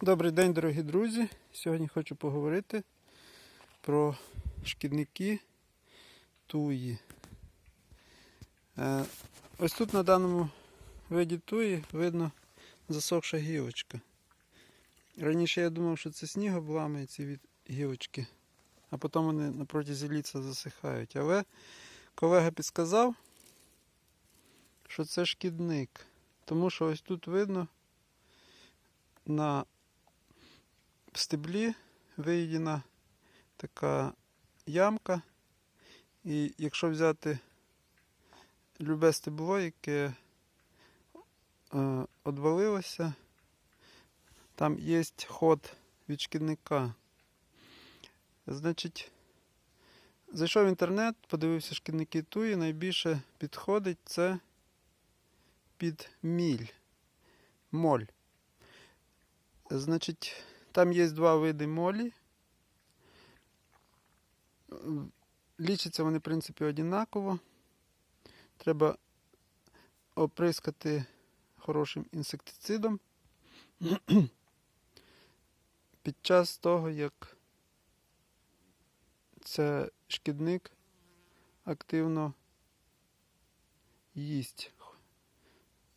Добрий день, дорогі друзі. Сьогодні хочу поговорити про шкідники туї. Е, Ось тут на даному виді туї видно засохша гілочка. Раніше я думав, що це сніг обламує ці від гілочки, а потім вони на протязі літа засихають. Але колега підказав, що це шкідник. Тому що ось тут видно на стеблі виїдена така ямка. І якщо взяти любе стебло, яке е, одвалилося, там є ход від шкідника. Значить, зайшов в інтернет, подивився шкідники туї, найбільше підходить це під міль, моль. Значить, там є два види молі. Лічаться вони, в принципі, однаково. Треба оприскати хорошим інсектицидом під час того, як це шкідник активно їсть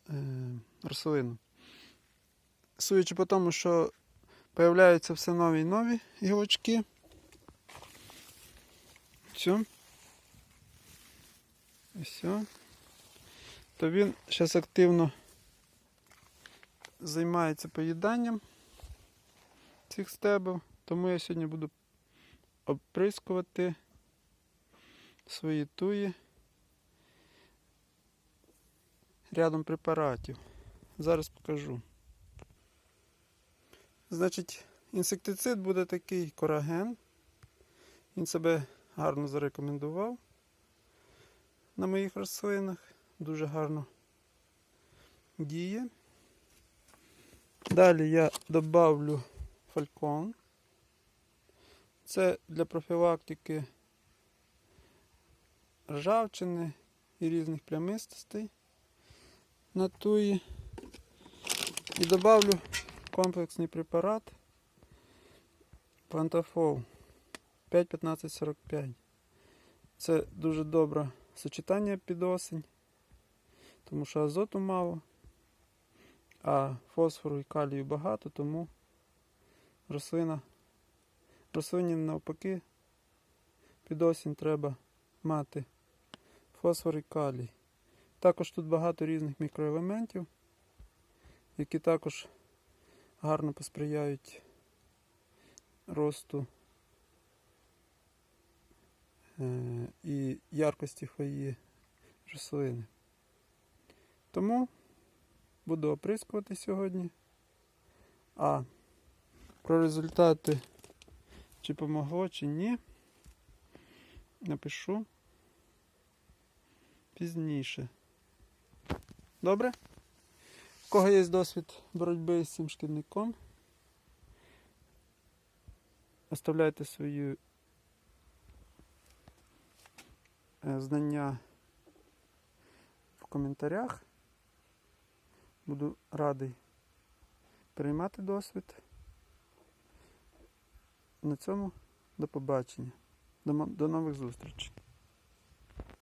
е, рослину. Судячи по тому, що появляються все нові і нові гілочки. Все. Все. То він зараз активно займається поїданням цих стебел, тому я сьогодні буду оприскувати свої туї рядом препаратів. Зараз покажу. Значить, інсектицид буде такий кораген. Він себе гарно зарекомендував на моїх рослинах. Дуже гарно діє. Далі я добавлю фалькон. Це для профілактики ржавчини і різних плямистостей на туї. І добавлю комплексний препарат Пантафол 5-15-45. Це дуже добре сочетання під осінь, тому що азоту мало, а фосфору і калію багато, тому рослина, рослині навпаки під осінь треба мати фосфор і калій. Також тут багато різних мікроелементів, які також гарно посприяють росту е, і яркості хвої рослини. Тому буду оприскувати сьогодні. А про результати, чи помогло, чи ні, напишу пізніше. Добре? Кого є досвід боротьби з цим шкідником, оставляйте свої е, знання в коментарях. Буду радий приймати досвід. На цьому до побачення. До нових зустрічей.